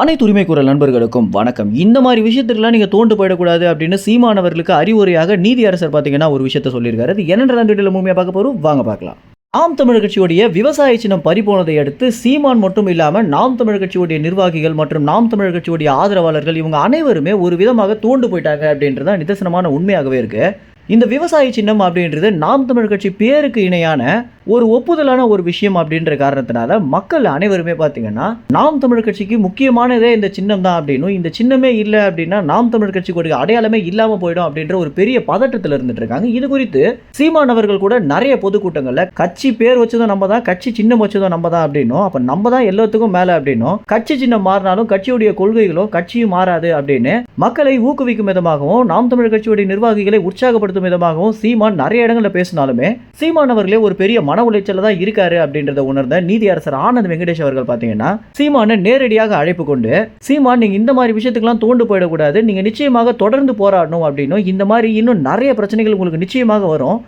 அனைத்து உரிமை குரல் நண்பர்களுக்கும் வணக்கம். இந்த மாதிரி விஷயத்துக்குலாம் நீங்கள் தோண்டு போயிடக்கூடாது அப்படின்னு சீமானவர்களுக்கு அறிவுரையாக நீதி அரசர் பார்த்தீங்கன்னா ஒரு விஷயத்த சொல்லியிருக்காரு. அது என்னென்ன வீட்டில் முழுமையாக பார்க்க போகிறோம் வாங்க பார்க்கலாம். நாம் தமிழர் கட்சியுடைய விவசாய சின்னம் பறிபோனதை அடுத்து சீமான் மட்டும் இல்லாமல் நாம் தமிழ் கட்சியுடைய நிர்வாகிகள் மற்றும் நாம் தமிழர் கட்சியுடைய ஆதரவாளர்கள் இவங்க அனைவருமே ஒரு விதமாக தோண்டு போயிட்டாங்க அப்படின்றது நிதர்சனமான உண்மையாகவே இருக்கு. இந்த விவசாய சின்னம் அப்படின்றது நாம் தமிழ் கட்சி பேருக்கு இணையான ஒரு ஒப்புதலான ஒரு விஷயம் அப்படின்ற காரணத்தினால மக்கள் அனைவருமே பார்த்தீங்கன்னா நாம் தமிழர் கட்சிக்கு முக்கியமானதே இந்த சின்னம் தான் அப்படின்னும் இந்த சின்னமே இல்லை அப்படின்னா நாம் தமிழர் கட்சிக்கு அடையாளமே இல்லாமல் போயிடும் அப்படின்ற ஒரு பெரிய பதட்டத்தில் இருந்துட்டு இருக்காங்க. இது குறித்து சீமான் அவர்கள் கூட நிறைய பொதுக்கூட்டங்களில் கட்சி பேர் வச்சதும் நம்ம தான் கட்சி சின்னம் வச்சதும் நம்ம தான் அப்படின்னும். அப்போ நம்ம தான் எல்லாத்துக்கும் மேலே அப்படின்னும். கட்சி சின்னம் மாறினாலும் கட்சியுடைய கொள்கைகளும் கட்சியும் மாறாது அப்படின்னு மக்களை ஊக்குவிக்கும் விதமாகவும் நாம் தமிழர் கட்சியுடைய நிர்வாகிகளை உற்சாகப்படுத்தும் விதமாகவும் சீமான் நிறைய இடங்களில் பேசினாலுமே சீமான் அவர்களே ஒரு பெரிய மன உளைச்சல தான் இருக்காரு அப்படின்றத உணர்ந்த நீதியரசர் ஆனந்த் வெங்கடேஷ் அவர்கள் பார்த்தீங்கன்னா சீமானை நேரடியாக அழைப்பு கொண்டு சீமான் நீங்க இந்த மாதிரி விஷயத்துக்கெல்லாம் தோண்டு போயிடக்கூடாது. நீங்க நிச்சயமாக தொடர்ந்து போராடணும் அப்படின்னும் இந்த மாதிரி இன்னும் நிறைய பிரச்சனைகள் உங்களுக்கு நிச்சயமாக வரும்.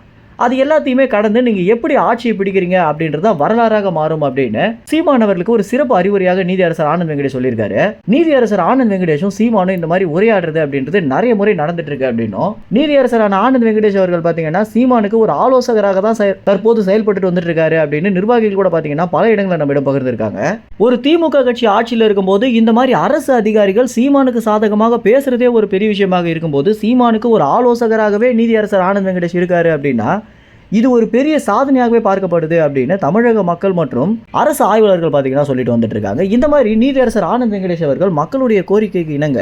அது எல்லாத்தையுமே கடந்து நீங்கள் எப்படி ஆட்சியை பிடிக்கிறீங்க அப்படின்றது தான் வரலாறாக மாறும் அப்படின்னு சீமான் அவர்களுக்கு ஒரு சிறப்பு அறிவுரையாக நீதியரசர் ஆனந்த் வெங்கடேஷ் சொல்லியிருக்காரு. நீதியரசர் ஆனந்த் வெங்கடேஷும் சீமானும் இந்த மாதிரி உரையாடுறது அப்படின்றது நிறைய முறை நடந்துட்டு இருக்கு அப்படின்னும். நீதியரசரான ஆனந்த் வெங்கடேஷ் அவர்கள் பார்த்தீங்கன்னா சீமானுக்கு ஒரு ஆலோசகராக தான் தற்போது செயல்பட்டு வந்துட்டு இருக்காரு அப்படின்னு நிர்வாகிகள் கூட பார்த்தீங்கன்னா பல இடங்களில் நம்மிடம் பகிர்ந்திருக்காங்க. ஒரு திமுக கட்சி ஆட்சியில் இருக்கும்போது இந்த மாதிரி அரசு அதிகாரிகள் சீமானுக்கு சாதகமாக பேசுறதே ஒரு பெரிய விஷயமாக இருக்கும்போது சீமானுக்கு ஒரு ஆலோசகராகவே நீதியரசர் ஆனந்த் வெங்கடேஷ் இருக்காரு அப்படின்னா இது ஒரு பெரிய சாதனையாகவே பார்க்கப்படுது அப்படின்னு தமிழக மக்கள் மற்றும் அரசு ஆய்வாளர்கள் பார்த்தீங்கன்னா சொல்லிட்டு வந்துட்டு இருக்காங்க இந்த மாதிரி நீதியரசர் ஆனந்த் வெங்கடேஷ் அவர்கள் மக்களுடைய கோரிக்கைக்கு இணங்க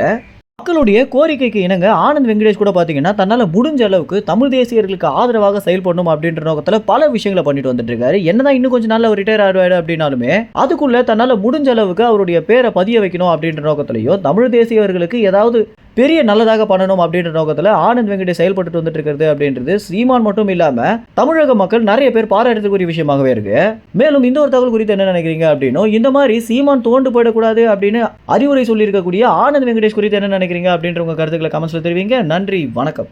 மக்களுடைய கோரிக்கைக்கு இணங்க ஆனந்த் வெங்கடேஷ் கூட பார்த்தீங்கன்னா தன்னால் முடிஞ்ச அளவுக்கு தமிழ் தேசியர்களுக்கு ஆதரவாக செயல்படணும் அப்படின்ற நோக்கத்தில் பல விஷயங்களை பண்ணிட்டு வந்துட்டு இருக்காரு என்னதான் இன்னும் கொஞ்சம் நாள் அவர் ரிட்டையர் ஆடுவாரு அப்படின்னாலுமே அதுக்குள்ள தன்னால் முடிஞ்ச அளவுக்கு அவருடைய பேரை பதிய வைக்கணும் அப்படின்ற நோக்கத்திலையும் தமிழ் தேசியவர்களுக்கு ஏதாவது பெரிய நல்லதாக பண்ணணும் அப்படின்ற நோக்கத்தில் ஆனந்த் வெங்கடேஷ் செயல்பட்டு வந்துட்டு இருக்கிறது அப்படின்றது சீமான் மட்டும் இல்லாமல் தமிழக மக்கள் நிறைய பேர் பாராட்டுறதுக்குரிய விஷயமாகவே இருக்கு. மேலும் இந்த ஒரு தகவல் குறித்து என்ன நினைக்கிறீங்க அப்படின்னும் இந்த மாதிரி சீமான் தோண்டு போயிடக்கூடாது அப்படின்னு அறிவுரை சொல்லியிருக்கக்கூடிய ஆனந்த் வெங்கடேஷ் குறித்து என்ன நினைக்கிறீங்க அப்படின்ற உங்க கருத்துக்களை கமெண்ட்ஸில் தெரிவிங்க. நன்றி வணக்கம்.